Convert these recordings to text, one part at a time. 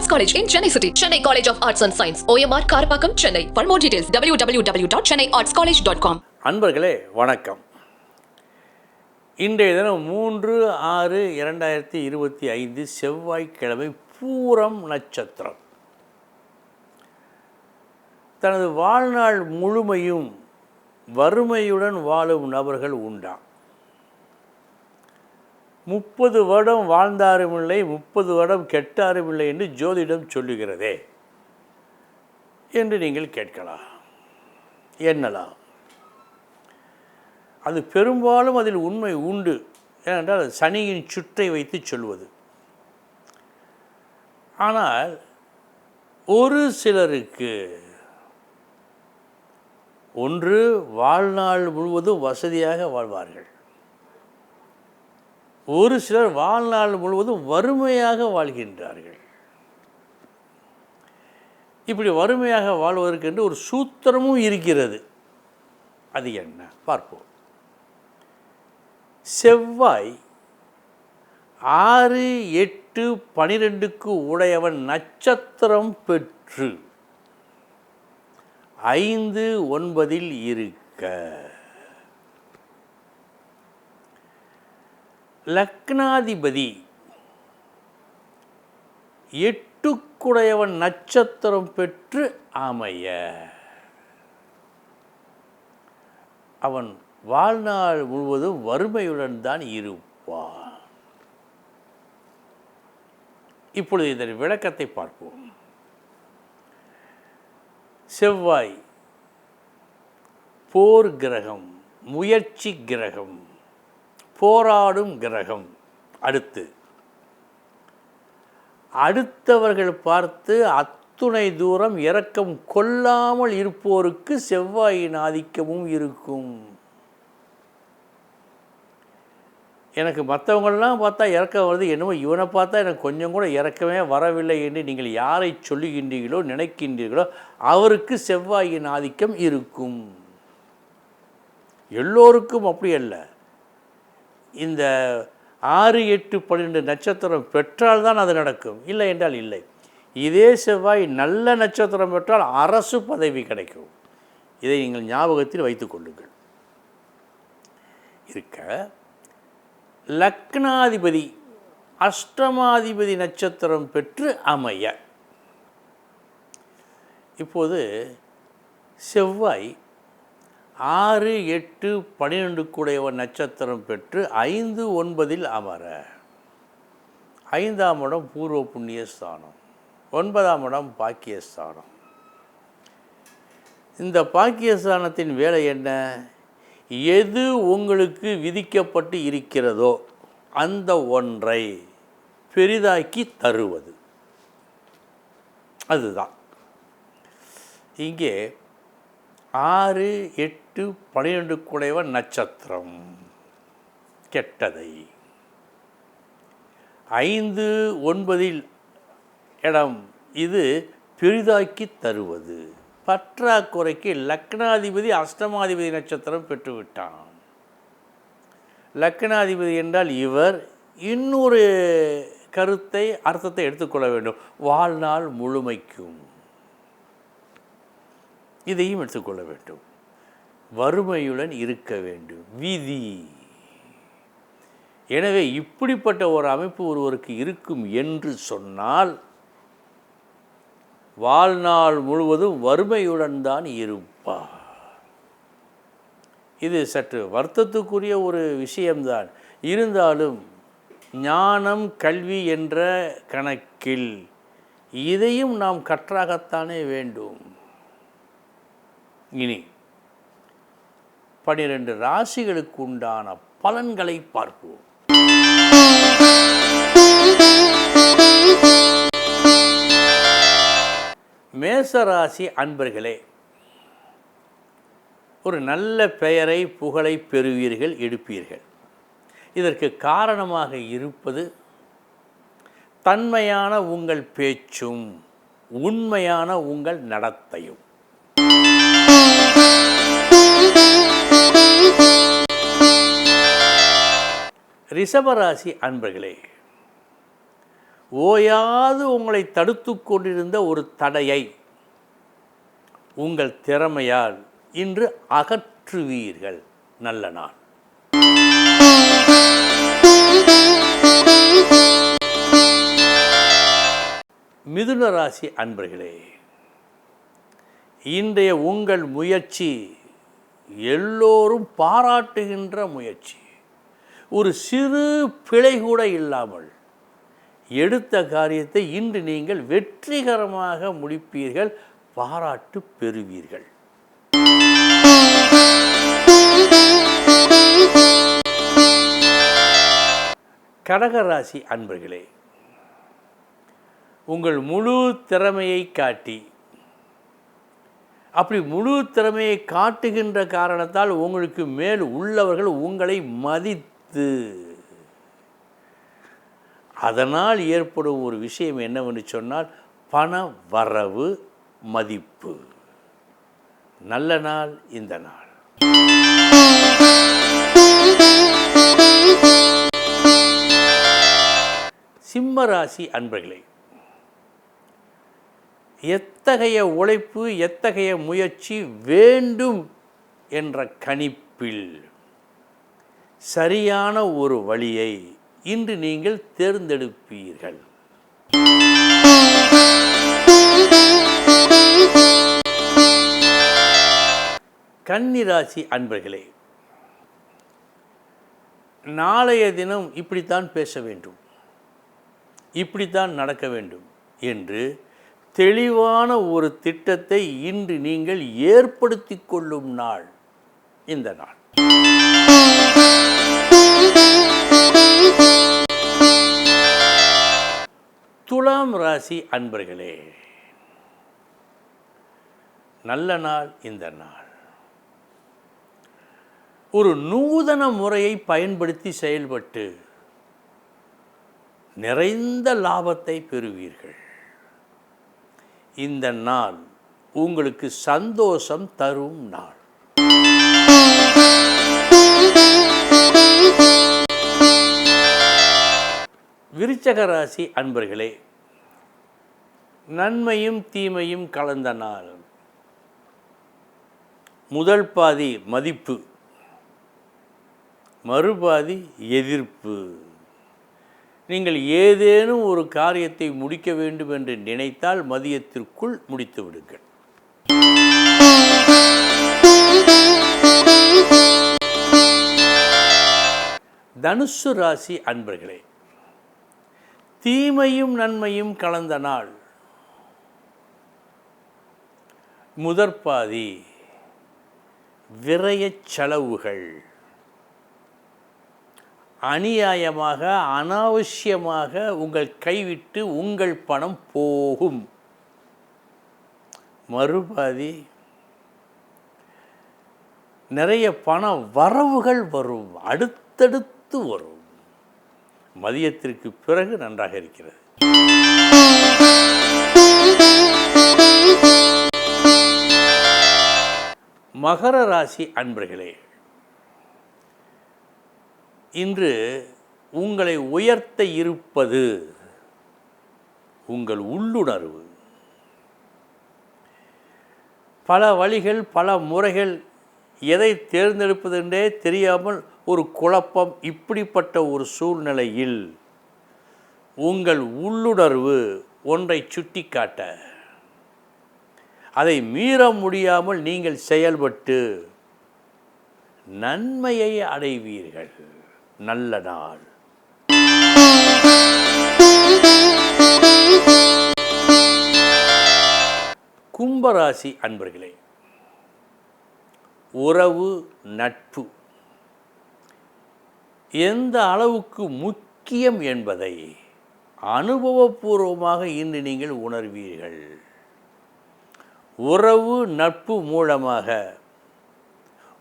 Arts college in Chennai city Chennai college of arts and science OMR Karapakkam Chennai for more details W W W dot Chennai arts college dot com அன்பர்களே வணக்கம் இன்றைய தினம் மூன்று ஆறு இரண்டாயிரத்தி இருபத்தி ஐந்து செவ்வாய்க்கிழமை பூரம் நட்சத்திரம் தனது வாழ்நாள் முழுமையும் வறுமையுடன் வாழும் நபர்கள் உண்டாம் முப்பது வருடம் வாழ்ந்தாரும் இல்லை முப்பது வருடம் கெட்டாரும் இல்லை என்று ஜோதிடம் சொல்லுகிறதே என்று நீங்கள் கேட்கலாம். எண்ணலாம். அது பெரும்பாலும் அதில் உண்மை உண்டு. ஏனென்றால் அது சனியின் சுற்றை வைத்து சொல்வது. ஆனால் ஒரு சிலருக்கு ஒன்று வாழ்நாள் முழுவதும் வசதியாக வாழ்வார்கள். ஒரு சிலர் வாழ்நாள் முழுவதும் வறுமையாக வாழ்கின்றார்கள். இப்படி வறுமையாக வாழ்வதற்கென்று ஒரு சூத்திரமும் இருக்கிறது. அது என்ன? பார்ப்போம். செவ்வாய் ஆறு எட்டு பனிரெண்டுக்கு உடையவன் நட்சத்திரம் பெற்று ஐந்து ஒன்பதில் இருக்க. லக்னாதிபதி. எட்டுக்குடையவன் நட்சத்திரம் பெற்று அமைய. அவன் வாழ்நாள் முழுவதும் வறுமையுடன் தான் இருப்பான். இப்பொழுது இதன் விளக்கத்தை பார்ப்போம். செவ்வாய் போர் கிரகம் முயற்சி கிரகம். போராடும் கிரகம். அடுத்து. அடுத்தவர்கள் பார்த்து அத்துணை தூரம் இரக்கம் கொள்ளாமல் இருப்போருக்கு செவ்வாயின் ஆதிக்கமும் இருக்கும். எனக்கு மற்றவங்களெல்லாம் பார்த்தா இறக்கம் வருது என்னமோ இவனை பார்த்தா எனக்கு கொஞ்சம் கூட இறக்கமே வரவில்லை என்று நீங்கள் யாரை சொல்லுகின்றீர்களோ நினைக்கின்றீர்களோ அவருக்கு செவ்வாயின் ஆதிக்கம் இருக்கும். எல்லோருக்கும் அப்படி அல்ல. இந்த ஆறு எட்டு பன்னிரெண்டு நட்சத்திரம் பெற்றால் தான் அது நடக்கும். இல்லை என்றால் இல்லை. இதே செவ்வாய் நல்ல நட்சத்திரம் பெற்றால் அரசு பதவி கிடைக்கும். இதை நீங்கள் ஞாபகத்தில் வைத்துக்கொள்ளுங்கள் இருக்க லக்னாதிபதி அஷ்டமாதிபதி நட்சத்திரம் பெற்று அமைய. இப்போது செவ்வாய் ஆறு எட்டு பன்னிரெண்டு கூடையவன் நட்சத்திரம் பெற்று ஐந்து ஒன்பதில் அமர. ஐந்தாம் இடம் பூர்வ புண்ணிய ஸ்தானம். ஒன்பதாம் இடம் பாக்கியஸ்தானம் இந்த பாக்கியஸ்தானத்தின் வேலை என்ன? எது உங்களுக்கு விதிக்கப்பட்டு இருக்கிறதோ அந்த ஒன்றை பெரிதாக்கி தருவது. அதுதான். இங்கே ஆறு எட்டு பனிரெண்டு குலைவன் நட்சத்திரம். கெட்டதை. ஐந்து ஒன்பதில் இடம் இது பெரிதாக்கி தருவது. பற்றாக்குறைக்கு லக்னாதிபதி அஷ்டமாதிபதி நட்சத்திரம் பெற்றுவிட்டான். லக்னாதிபதி என்றால் இவர் இன்னொரு கருத்தை அர்த்தத்தை எடுத்துக்கொள்ள வேண்டும். வாழ்நாள் முழுமைக்கும். இதையும் எடுத்துக்கொள்ள வேண்டும். வறுமையுடன் இருக்க வேண்டும். விதி. எனவே இப்படிப்பட்ட ஒரு அமைப்பு ஒருவருக்கு இருக்கும் என்று சொன்னால் வாழ்நாள் முழுவதும் வறுமையுடன் தான் இருப்பார். இது சற்று வருத்தத்துக்குரிய ஒரு விஷயம்தான். இருந்தாலும் ஞானம் கல்வி என்ற கணக்கில் இதையும் நாம் கற்றாகத்தானே வேண்டும். இனி பனிரெண்டு ராசிகளுக்கு உண்டான பலன்களை பார்ப்போம். மேசராசி அன்பர்களே ஒரு நல்ல பெயரை புகழை பெறுவீர்கள் எடுப்பீர்கள். இதற்கு காரணமாக இருப்பது தன்மையான உங்கள் பேச்சும் உண்மையான உங்கள் நடத்தையும். ரிஷபராசி அன்பர்களே ஓயாது உங்களை தடுத்து கொண்டிருந்த ஒரு தடையை உங்கள் திறமையால் இன்று அகற்றுவீர்கள் நல்ல நாள். மிதுன ராசி அன்பர்களே இன்றைய உங்கள் முயற்சி எல்லோரும் பாராட்டுகின்ற முயற்சி. ஒரு சிறு பிழை கூட இல்லாமல் எடுத்த காரியத்தை இன்று நீங்கள் வெற்றிகரமாக முடிப்பீர்கள் பாராட்டு பெறுவீர்கள். கடகராசி அன்பர்களே உங்கள் முழு திறமையை காட்டி அப்படி முழு திறமையை காட்டுகின்ற காரணத்தால் உங்களுக்கு மேல் உள்ளவர்கள் உங்களை மதித்து அதனால் ஏற்படும் ஒரு விஷயம் என்னவென்று சொன்னால் பண வரவு மதிப்பு. நல்ல நாள் இந்த நாள். சிம்ம ராசி அன்பர்களே எத்தகைய உழைப்பு எத்தகைய முயற்சி வேண்டும் என்ற கணிப்பில் சரியான ஒரு வழியை இன்று நீங்கள் தேர்ந்தெடுப்பீர்கள். கன்னிராசி அன்பர்களே நாளைய தினம் இப்படித்தான் பேச வேண்டும். இப்படித்தான் நடக்க வேண்டும் என்று தெளிவான ஒரு திட்டத்தை இன்று நீங்கள் ஏற்படுத்தி கொள்ளும் நாள் இந்த நாள். துலாம் ராசி அன்பர்களே நல்ல நாள் இந்த நாள். ஒரு நூதன முறையை பயன்படுத்தி செயல்பட்டு நிறைந்த லாபத்தை பெறுவீர்கள். இந்த நாள் உங்களுக்கு சந்தோஷம் தரும் நாள். விருச்சக ராசி அன்பர்களே நன்மையும் தீமையும் கலந்த நாள். முதல் பாதி மதிப்பு மறுபாதி எதிர்ப்பு. நீங்கள் ஏதேனும் ஒரு காரியத்தை முடிக்க வேண்டும் என்று நினைத்தால் மதியத்திற்குள் முடித்து விடுங்கள். தனுசு ராசி அன்பர்களே தீமையும் நன்மையும் கலந்த நாள். முதற்பாதி விரயச் செலவுகள். அநியாயமாக அனாவசியமாக உங்கள் கைவிட்டு உங்கள் பணம் போகும். மறுபாதி நிறைய பண வரவுகள் வரும் அடுத்தடுத்து வரும். மதியத்திற்கு பிறகு நன்றாக இருக்கிறது. மகர ராசி அன்பர்களே இன்று உங்களை உயர்த்த இருப்பது உங்கள் உள்ளுணர்வு. பல வழிகள் பல முறைகள் எதை தேர்ந்தெடுப்பதென்றே தெரியாமல் ஒரு குழப்பம் இப்படிப்பட்ட ஒரு சூழ்நிலையில் உங்கள் உள்ளுணர்வு ஒன்றை சுட்டிக்காட்ட. அதை மீற முடியாமல் நீங்கள் செயல்பட்டு நன்மையை அடைவீர்கள். நல்ல நாள். கும்பராசி அன்பர்களே உறவு நட்பு. எந்த அளவுக்கு முக்கியம் என்பதை அனுபவபூர்வமாக இன்று நீங்கள் உணர்வீர்கள். உறவு நட்பு மூலமாக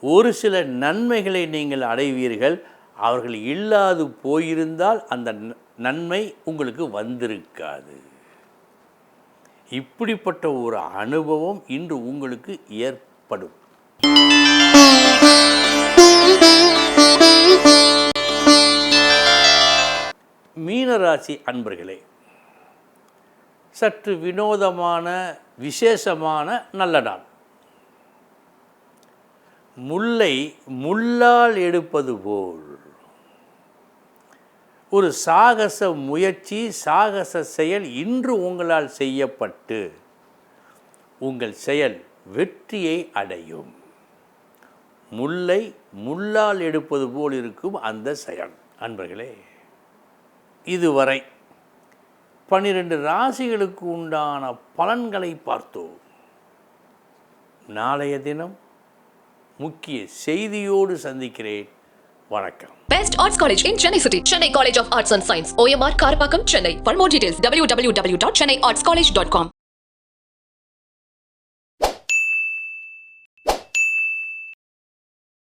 ஒரு சில நன்மைகளை நீங்கள் அடைவீர்கள். அவர்கள் இல்லாது போயிருந்தால் அந்த நன்மை உங்களுக்கு வந்திருக்காது. இப்படிப்பட்ட ஒரு அனுபவம் இன்று உங்களுக்கு ஏற்படும். மீனராசி அன்பர்களே சற்று வினோதமான விசேஷமான நல்ல நாள். முல்லை முள்ளால் எடுப்பது போல். ஒரு சாகச முயற்சி சாகச செயல் இன்று உங்களால் செய்யப்பட்டு உங்கள் செயல் வெற்றியை அடையும். முல்லை முள்ளால் எடுப்பது போல் இருக்கும் அந்த செயல். அன்பர்களே இதுவரை பன்னிரண்டு ராசிகளுக்கு உண்டான பலன்களை பார்த்தோம் நாளைய தினம் முக்கிய செய்தியோடு சந்திக்கிறேன் வணக்கம் best arts college in Chennai city Chennai college of arts and science OMR Karapakkam Chennai for more details W W W dot Chennai arts college dot com